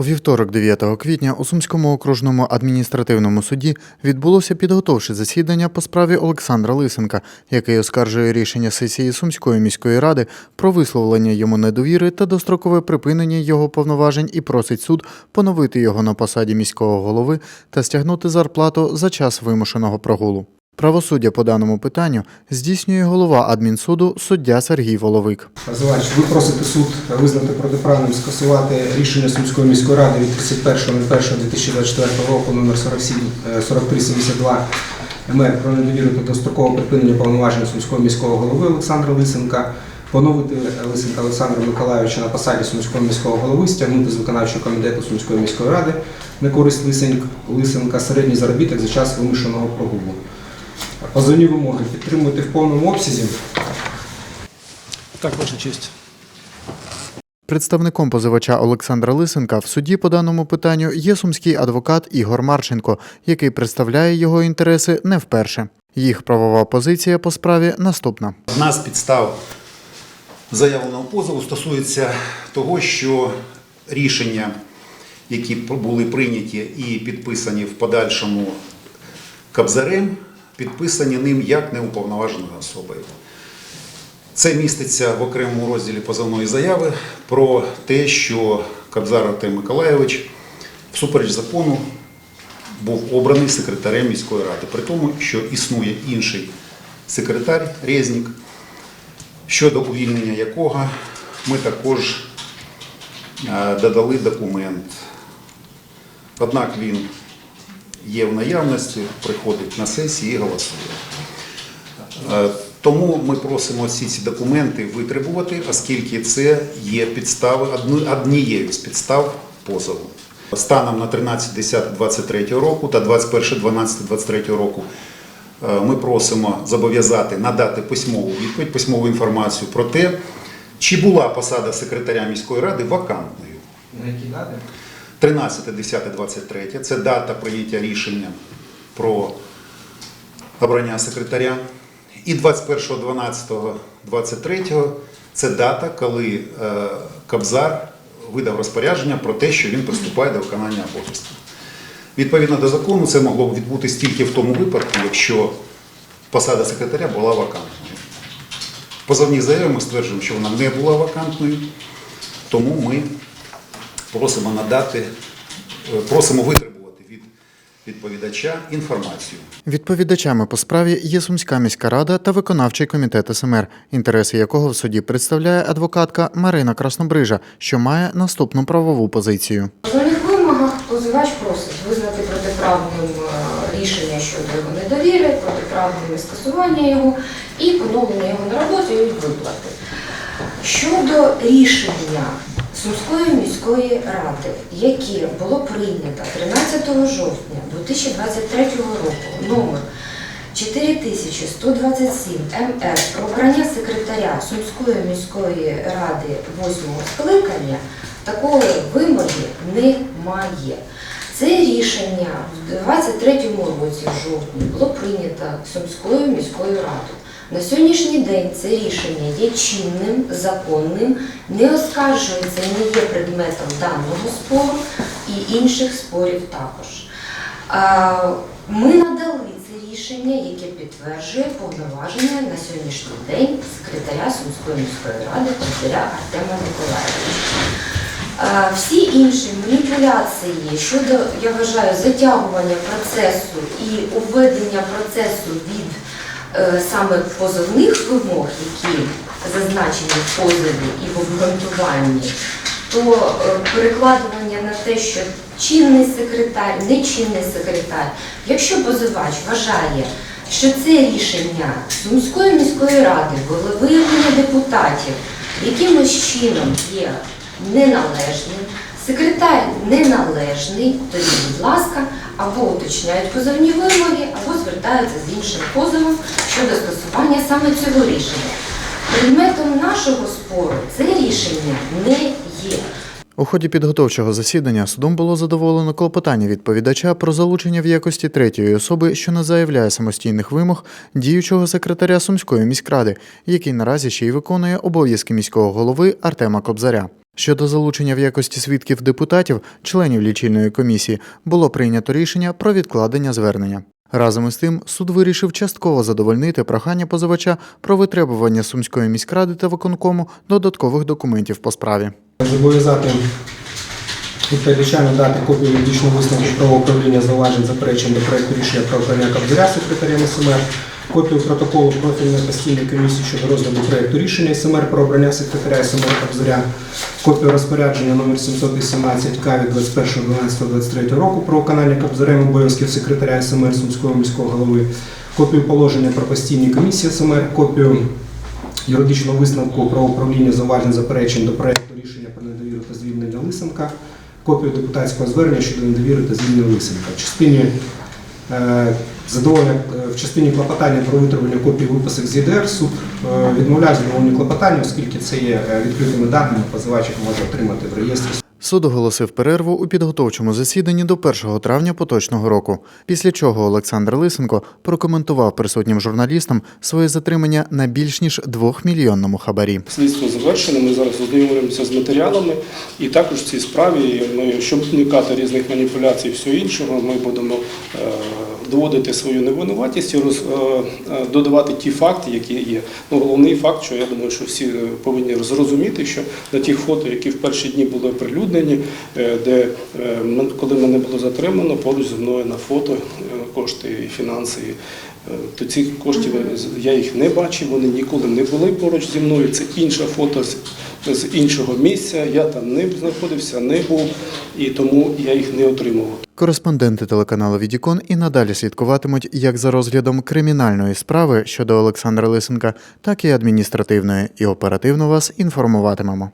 У вівторок, 9 квітня, у Сумському окружному адміністративному суді відбулося підготовче засідання по справі Олександра Лисенка, який оскаржує рішення сесії Сумської міської ради про висловлення йому недовіри та дострокове припинення його повноважень і просить суд поновити його на посаді міського голови та стягнути зарплату за час вимушеного прогулу. Правосуддя по даному питанню здійснює голова адмінсуду суддя Сергій Воловик. Позивач, ви просите суд визнати протиправним скасувати рішення Сумської міської ради від 31.01.2024 року номер 47, е, 4372 МР про недовіру та дострокове припинення повноважень Сумського міського голови Олександра Лисенка, поновити Лисенка Олександра Миколайовича на посаді Сумського міського голови, стягнути з виконавчого комітету Сумської міської ради на користь Лисенка середній заробіток за час вимушеного прогулу. Позовні вимоги підтримуєте в повному обсязі. Так, Ваша честь. Представником позивача Олександра Лисенка в суді по даному питанню є сумський адвокат Ігор Марченко, який представляє його інтереси не вперше. Їх правова позиція по справі наступна. Одна з підстав заявленого позову стосується того, що рішення, які були прийняті і підписані в подальшому Кабзарем, підписані ним як неуповноваженою особою. Це міститься в окремому розділі позовної заяви про те, що Кабзар Артем Миколайович всупереч закону був обраний секретарем міської ради, при тому, що існує інший секретар Резнік, щодо увільнення якого ми також е, додали документ. Однак він є в наявності, приходить на сесії і голосує. Е, Тому ми просимо всі ці документи витребувати, оскільки це є підстави, однією з підстав позову. Станом на 13.10.23 року та 21.12.23 року е, ми просимо зобов'язати надати письмову відповідь, письмову інформацію про те, чи була посада секретаря міської ради вакантною. На які дати? 13.10.23 це дата прийняття рішення про обрання секретаря. І 21.12.23 це дата, коли е, Кабзар видав розпорядження про те, що він приступає до виконання обов'язків. Відповідно до закону, це могло б відбутися тільки в тому випадку, якщо посада секретаря була вакантною. В позовній заяві ми стверджуємо, що вона не була вакантною, тому ми просимо надати, е, просимо витребувати від відповідача інформацію. Відповідачами по справі є Сумська міська рада та виконавчий комітет СМР, інтереси якого в суді представляє адвокатка Марина Краснобрижа, що має наступну правову позицію. Позивач просить визнати протиправним е, рішення щодо його недовіри, протиправним скасування його і поновлення його на роботу і виплати. Щодо рішення Сумської міської ради, яке було прийнято 13 жовтня 2023 року, номер 4127 МР про обрання секретаря Сумської міської ради 8 скликання, такої вимоги немає. Це рішення в 23-му році, в жовтні, було прийнято Сумською міською радою. На сьогоднішній день це рішення є чинним, законним, не оскаржується, не є предметом даного спору і інших спорів також. Ми надали це рішення, яке підтверджує повноваження на сьогоднішній день секретаря Сумської міської ради Костяря Артема Миколаєвича. Всі інші маніпуляції щодо, я вважаю, затягування процесу і уведення процесу від саме позовних вимог, які зазначені в позові і в обґрунтуванні, то е, перекладування на те, що чинний секретар, нечинний секретар, якщо позивач вважає, що це рішення Сумської міської ради, волевиявлення депутатів якимось чином є неналежним, секретар неналежний, тоді, будь ласка, або уточняють позовні вимоги, або звертаються з іншим позовом щодо скасування саме цього рішення. Предметом нашого спору це рішення не є. У ході підготовчого засідання судом було задоволено клопотання відповідача про залучення в якості третьої особи, що не заявляє самостійних вимог діючого секретаря Сумської міськради, який наразі ще й виконує обов'язки міського голови Артема Кобзаря. Щодо залучення в якості свідків депутатів, членів лічильної комісії, було прийнято рішення про відкладення звернення. Разом із тим, суд вирішив частково задовольнити прохання позивача про витребування Сумської міськради та виконкому додаткових документів по справі. Зобов'язати відповідача надати копію юридичного висновку правоуправління зауважень заперечень до проекту рішення про обрання Кобзаря секретарем СМР, копію протоколу профільної постійної комісії щодо розгляду проекту рішення СМР про обрання секретаря СМР Кобзаря, копію розпорядження номер 718К від 21.12.23 року про виконання Кобзарем обов'язків секретаря СМР Сумського міського голови, копію положення про постійні комісії СМР, копію юридичного висновку про управління зауважень заперечень до проекту рішення про недовіру та звільнення Лисенка, копію депутатського звернення щодо недовіри та звільнення Лисенка. В частині е, задоволення е, в частині клопотання про витравлення копії виписок з ЄДР суд е, відмовляє задоволення клопотання, оскільки це є е, відкритими даними, позивач їх може отримати в реєстрі Суд оголосив перерву у підготовчому засіданні до 1 травня поточного року, після чого Олександр Лисенко прокоментував присутнім журналістам своє затримання на більш ніж 2-мільйонному хабарі. Слідство завершено. Ми зараз ознайомлюємося з матеріалами, і також в цій справі ми, щоб уникати різних маніпуляцій, і всього іншого, ми будемо е, доводити свою невинуватість і роз, е, е, додавати ті факти, які є. Ну, головний факт, що я думаю, що всі повинні зрозуміти, що на тих фото, які в перші дні були оприлюднені, е, де е, коли мене було затримано, поруч зі мною на фото е, кошти і фінанси. То ці коштів з- я їх не бачив, вони ніколи не були поруч зі мною. Це інше фото з, з іншого місця. Я там не знаходився, не був, і тому я їх не отримував. Кореспонденти телеканалу Відікон і надалі слідкуватимуть як за розглядом кримінальної справи щодо Олександра Лисенка, так і адміністративної, і оперативно вас інформуватимемо.